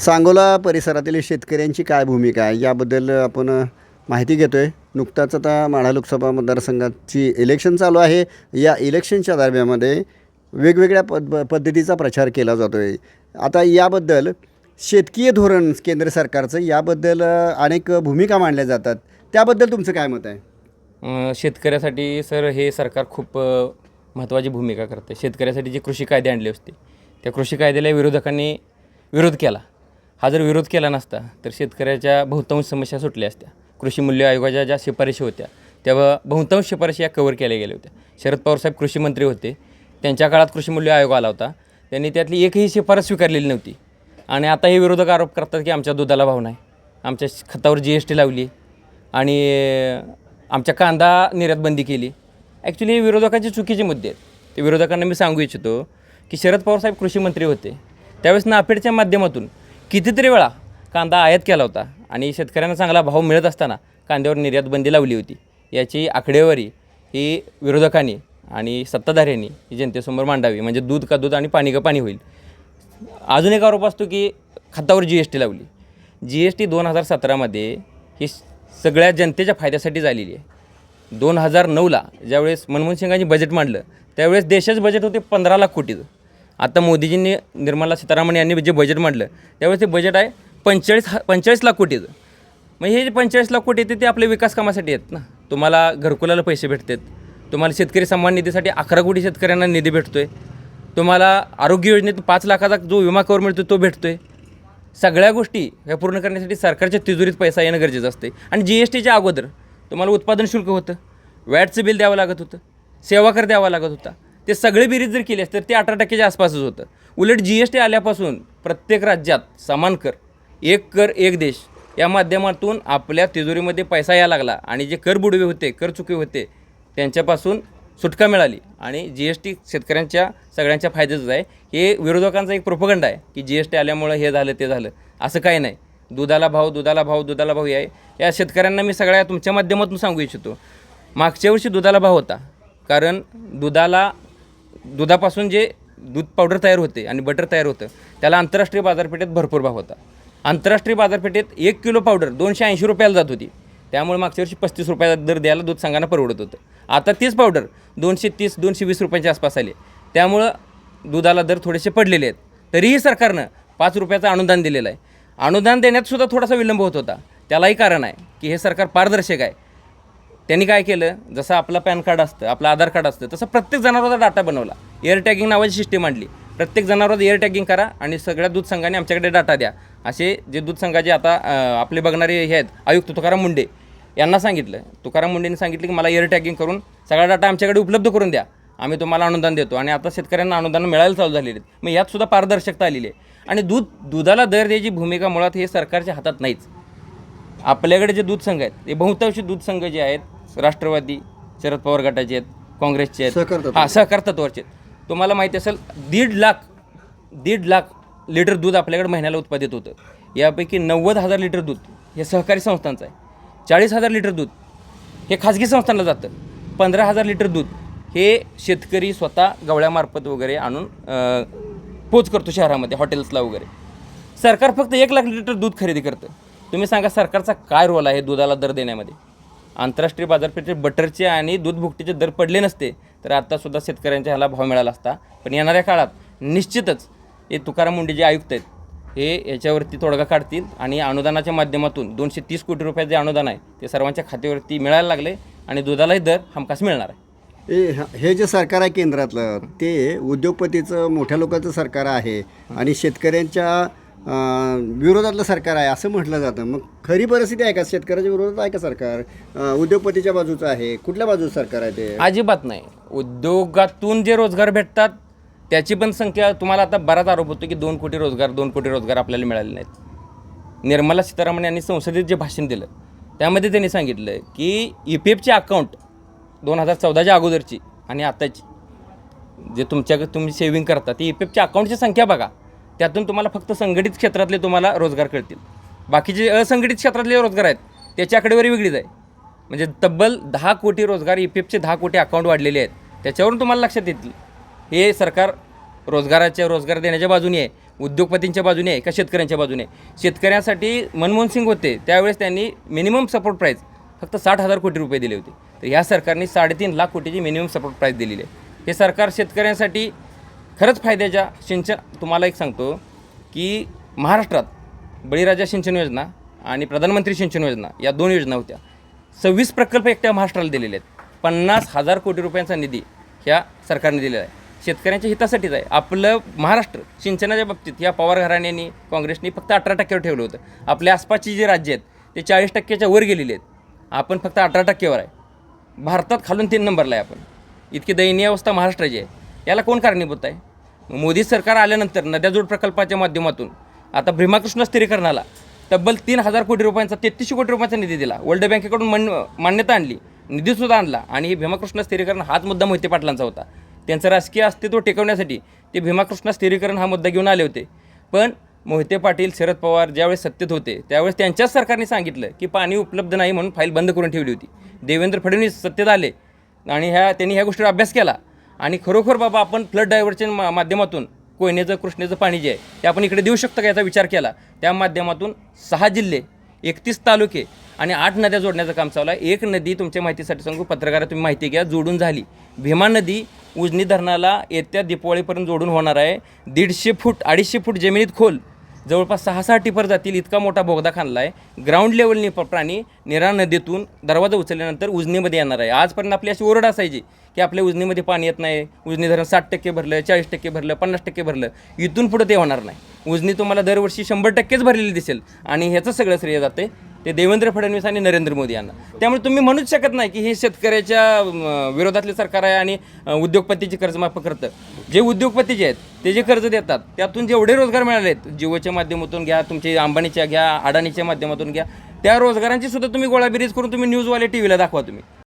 सांगोला परिसरातील शेतकऱ्यांची काय भूमिका आहे? याबद्दल आपण माहिती घेतो आहे नुकताच आता माढा लोकसभा मतदारसंघाची इलेक्शन चालू आहे. या इलेक्शनच्या दरम्यामध्ये वेगवेगळ्या पद पद्धतीचा प्रचार केला जातो आहे आता याबद्दल शेतकीय धोरण केंद्र सरकारचं याबद्दल अनेक भूमिका मांडल्या जातात. त्याबद्दल तुमचं काय मत आहे? शेतकऱ्यासाठी सर हे सरकार खूप महत्त्वाची भूमिका करते शेतकऱ्यासाठी जे कृषी कायदे आणले असते त्या कृषी कायद्याला विरोधकांनी विरोध केला. हा जर विरोध केला नसता तर शेतकऱ्याच्या बहुतांश समस्या सुटल्या असत्या. कृषी मूल्य आयोगाच्या ज्या शिफारशी होत्या तेव्हा बहुतांश शिफारशी या कव्हर केल्या गेल्या होत्या. शरद पवार साहेब कृषी मंत्री होते. त्यांच्या काळात कृषी मूल्य आयोग आला होता. त्यांनी त्यातली एकही शिफारस स्वीकारलेली नव्हती. आणि आता हे विरोधक आरोप करतात की आमच्या दुधाला भाव नाही. आमच्या खतावर जी एस टी लावली. आणि आमच्या कांदा निर्यात बंदी केली. ॲक्च्युली हे विरोधकांचे चुकीचे मुद्दे आहेत. ते विरोधकांना मी सांगू इच्छितो की शरद पवार साहेब कृषी मंत्री होते. त्यावेळेस नाफेडच्या माध्यमातून कितीतरी वेळा कांदा आयात केला होता आणि शेतकऱ्यांना चांगला भाव मिळत असताना कांद्यावर निर्यात बंदी लावली होती. याची आकडेवारी ही विरोधकांनी आणि सत्ताधाऱ्यांनी ही जनतेसमोर मांडावी. म्हणजे दूध का दूध आणि पाणी का पाणी होईल. अजून एक आरोप असतो की खतावर जी एस टी लावली. जी एस टी दोन हजार सतरामध्ये ही सगळ्या जनतेच्या फायद्यासाठी झालेली आहे. दोन हजार नऊला ज्यावेळेस मनमोहन सिंगांनी बजेट मांडलं त्यावेळेस देशाचं बजेट होते पंधरा लाख कोटीचं. आता मोदीजींनी निर्मला सीतारामन यांनी जे बजेट मांडलं त्यावेळेस ते बजेट आहे पंचेचाळीस हा पंचेचाळीस लाख कोटीचं मग हे जे पंचेचाळीस लाख कोटी येते ते आपल्या विकास कामासाठी आहेत ना. तुम्हाला घरकुलाला पैसे भेटतात तुम्हाला शेतकरी सन्मान निधीसाठी अकरा कोटी शेतकऱ्यांना निधी भेटतो आहे तुम्हाला आरोग्य योजनेत पाच लाखाचा जो विमा कवर मिळतो तो भेटतो आहे सगळ्या गोष्टी ह्या पूर्ण करण्यासाठी सरकारच्या तिजोरीत पैसा येणं गरजेचं असते आणि जी एस टीच्या अगोदर तुम्हाला उत्पादन शुल्क होतं वॅटचं बिल द्यावं लागत होतं सेवा कर द्यावा लागत होता. ते सगळे बेरीज जर केले तर ते अठरा टक्क्याच्या आसपासच होतं. उलट जी एस टी आल्यापासून प्रत्येक राज्यात समान कर एक कर एक देश या माध्यमातून आपल्या तिजोरीमध्ये पैसा यायला लागला आणि जे कर बुडवे होते कर चुके होते त्यांच्यापासून सुटका मिळाली. आणि जी एस टी शेतकऱ्यांच्या सगळ्यांच्या फायद्याचंच आहे. हे विरोधकांचा एक प्रोपगंड आहे की जी एस टी आल्यामुळं हे झालं ते झालं. असं काही नाही. दुधाला भाव दुधाला भाव दुधाला भाव आहे. या शेतकऱ्यांना मी सगळ्या तुमच्या माध्यमातून सांगू इच्छितो. मागच्या वर्षी दुधाला भाव होता. कारण दुधाला दुधापासून जे दूध पावडर तयार होते आणि बटर तयार होतं त्याला आंतरराष्ट्रीय बाजारपेठेत भरपूर भाव होता. आंतरराष्ट्रीय बाजारपेठेत एक किलो पावडर दोनशे ऐंशी रुपयाला जात होती. त्यामुळे मागच्या वर्षी पस्तीस रुपयाचा दर द्यायला दूध संघांना परवडत होतं. आता तीच पावडर दोनशे तीस दोनशे वीस रुपयांच्या आसपास आली. त्यामुळं दुधाला दर थोडेसे पडलेले आहेत. तरीही सरकारनं पाच रुपयाचं अनुदान दिलेलं आहे. अनुदान देण्यात सुद्धा थोडासा विलंब होत होता. त्यालाही कारण आहे की हे सरकार पारदर्शक आहे. त्यांनी काय केलं? जसं आपलं पॅन कार्ड असतं आपलं आधार कार्ड असतं तसं प्रत्येक जनावराचा डाटा बनवला. एअर टॅगिंग नावाची सिस्टीम आणली. प्रत्येक जनावरात एअर टॅगिंग करा आणि सगळ्या दूध संघाने आमच्याकडे डाटा द्या. असे जे दूध संघाचे आता आपले बघणारे हे आहेत आयुक्त तुकाराम मुंडे यांना सांगितलं. तुकाराम मुंडेंनी सांगितलं की मला एअर टॅगिंग करून सगळा डाटा आमच्याकडे उपलब्ध करून द्या. आम्ही तुम्हाला अनुदान देतो आणि आता शेतकऱ्यांना अनुदान मिळायला चालू झालेले आहेत मग यात सुद्धा पारदर्शकता आलेली आहे. आणि दूध दुधाला दर द्यायची भूमिका मुळात हे सरकारच्या हातात नाहीच. आपल्याकडे जे दूध संघ आहेत ते बहुतांशी दूध संघ जे आहेत राष्ट्रवादी शरद पवार गटाचे आहेत काँग्रेसचे सहकार आहेत. तत्व. हां सहकार तत्वाचे आहेत. तुम्हाला माहिती असेल दीड लाख दीड लाख लिटर दूध आपल्याकडे महिन्याला उत्पादित होतं. यापैकी नव्वद हजार लिटर दूध हे सहकारी संस्थांचं आहे. चाळीस हजार लिटर दूध हे खाजगी संस्थांना जातं. पंधरा हजार लिटर दूध हे शेतकरी स्वतः गवळ्यामार्फत वगैरे आणून अं, पोच करतो शहरामध्ये हॉटेल्सला वगैरे. सरकार फक्त एक लाख लिटर दूध खरेदी करतं. तुम्ही सांगा सरकारचा काय रोल आहे दुधाला दर देण्यामध्ये? आंतरराष्ट्रीय बाजारपेठेत बटरचे आणि दूध भुकटीचे दर पडले नसते तर आत्तासुद्धा शेतकऱ्यांच्या ह्याला भाव मिळाला असता. पण येणाऱ्या काळात निश्चितच हे तुकाराम मुंडे जे आयुक्त आहेत हे याच्यावरती तोडगा काढतील आणि अनुदानाच्या माध्यमातून दोनशे तीस कोटी रुपयाचे जे अनुदान आहे ते सर्वांच्या खात्यावरती मिळायला लागले आणि दुधालाही दर हमखास मिळणार आहे. ए हे जे सरकार आहे केंद्रातलं ते उद्योगपतीचं मोठ्या लोकांचं सरकार आहे आणि शेतकऱ्यांच्या विरोधातलं सरकार आहे असं म्हटलं जातं. मग खरी परिस्थिती आहे का? शेतकऱ्याच्या विरोधात आहे का सरकार? उद्योगपतीच्या बाजूचं आहे. कुठल्या बाजूचं सरकार आहे ते? अजिबात नाही. उद्योगातून जे रोजगार भेटतात त्याची पण संख्या तुम्हाला आता बराच आरोप होतो की दोन कोटी रोजगार दोन कोटी रोजगार आपल्याला मिळाले नाहीत. निर्मला सीतारामन यांनी संसदेत जे भाषण दिलं त्यामध्ये त्यांनी सांगितलं की ई पी एफची अकाउंट दोन हजार चौदाच्या अगोदरची आणि आताची जे तुमच्या तुम्ही सेव्हिंग करता ती ई पी एफच्या अकाउंटची संख्या बघा. त्यातून तुम्हाला फक्त संघटित क्षेत्रातले तुम्हाला रोजगार कळतील. बाकीचे असंघटित क्षेत्रातले रोजगार आहेत त्याची आकडेवारी वेगळीच आहे. म्हणजे तब्बल दहा कोटी रोजगार ई पी एफचे दहा कोटी अकाउंट वाढलेले आहेत. त्याच्यावरून तुम्हाला लक्षात येतील. हे सरकार रोजगाराच्या रोजगार देण्याच्या बाजूने आहे उद्योगपतींच्या बाजूने आहे का शेतकऱ्यांच्या बाजूने आहे? शेतकऱ्यांसाठी मनमोहन सिंग होते त्यावेळेस त्यांनी मिनिमम सपोर्ट प्राईज फक्त साठ हजार कोटी रुपये दिले होते. तर ह्या सरकारने साडेतीन लाख कोटीची मिनिमम सपोर्ट प्राईज दिलेली आहे. हे सरकार शेतकऱ्यांसाठी खरंच फायद्याच्या सिंचन तुम्हाला एक सांगतो की महाराष्ट्रात बळीराजा सिंचन योजना आणि प्रधानमंत्री सिंचन योजना या दोन योजना होत्या. सव्वीस प्रकल्प एकट्या महाराष्ट्राला दिलेले आहेत. पन्नास हजार कोटी रुपयांचा निधी ह्या सरकारने दिलेला आहे. शेतकऱ्यांच्या हितासाठीच आहे. आपलं महाराष्ट्र सिंचनाच्या बाबतीत या पवार घराण्यांनी काँग्रेसनी फक्त अठरा टक्क्यावर ठेवलं होतं. आपल्या आसपासची जी राज्य आहेत ते चाळीस टक्क्याच्या वर गेलेले आहेत. आपण फक्त अठरा टक्क्यावर आहे. भारतात खालून तीन नंबरला आहे आपण. इतकी दयनीय अवस्था महाराष्ट्राची आहे. याला कोण कारणीभूत आहे? मोदी सरकार आल्यानंतर नद्याजोड प्रकल्पाच्या माध्यमातून आता भीमाकृष्ण स्थिरीकरणाला तब्बल तीन हजार कोटी रुपयांचा तेहतीसशे कोटी रुपयांचा निधी दिला. वर्ल्ड बँकेकडून मन मान्यता आणली निधीसुद्धा आणला आणि हे भीमाकृष्ण स्थिरीकरण हाच मुद्दा मोहिते पाटलांचा होता. त्यांचं राजकीय अस्तित्व टिकवण्यासाठी ते भीमाकृष्ण स्थिरीकरण हा मुद्दा घेऊन आले होते. पण मोहिते पाटील शरद पवार ज्यावेळेस सत्तेत होते त्यावेळेस त्यांच्याच सरकारने सांगितलं की पाणी उपलब्ध नाही म्हणून फाईल बंद करून ठेवली होती. देवेंद्र फडणवीस सत्तेत आले आणि ह्या त्यांनी ह्या गोष्टीवर अभ्यास केला. आणि खरोखर बाबा आपण फ्लड डायव्हर्जन मा माध्यमातून कोयनेचं कृष्णेचं पाणी जे आहे ते आपण इकडे देऊ शकतो का याचा विचार केला? त्या माध्यमातून सहा जिल्हे एकतीस तालुके आणि आठ नद्या जोडण्याचं काम चालू आहे. एक नदी तुमच्या माहितीसाठी सांगू पत्रकारा तुम्ही माहिती घ्या जोडून झाली. भीमा नदी उजनी धरणाला येत्या दिपावळीपर्यंत जोडून होणार आहे. दीडशे फूट अडीचशे फूट जमिनीत खोल. जवळपास सहा सहा टिपर जातील इतका मोठा बोगदा खाणला आहे ग्राउंड लेवलनी प्राणी निरा नदीतून दरवाजा उचलल्यानंतर उजनीमध्ये येणार आहे. आजपर्यंत आपली अशी ओरड असायची की आपल्या उजनीमध्ये पाणी येत नाही. उजनी धरण साठ टक्के भरलं चाळीस टक्के भरलं पन्नास टक्के भरलं. इथून पुढं ते होणार नाही. उजनी तुम्हाला दरवर्षी शंभर टक्केच भरलेली दिसेल. आणि ह्याचं सगळं श्रेय जाते ते देवेंद्र फडणवीस आणि नरेंद्र मोदी यांना. त्यामुळे तुम्ही म्हणूच शकत नाही की हे शेतकऱ्याच्या विरोधातले सरकार आहे आणि उद्योगपतीची कर्जमाफ करतं. जे उद्योगपती जे आहेत ते जे कर्ज देतात त्यातून जेवढे रोजगार मिळाले आहेत जिओच्या माध्यमातून घ्या तुमचे अंबानीच्या घ्या अडाणीच्या माध्यमातून घ्या त्या रोजगारांची सुद्धा तुम्ही गोळाबिरीज करून तुम्ही न्यूजवाले टी व्हीला दाखवा तुम्ही.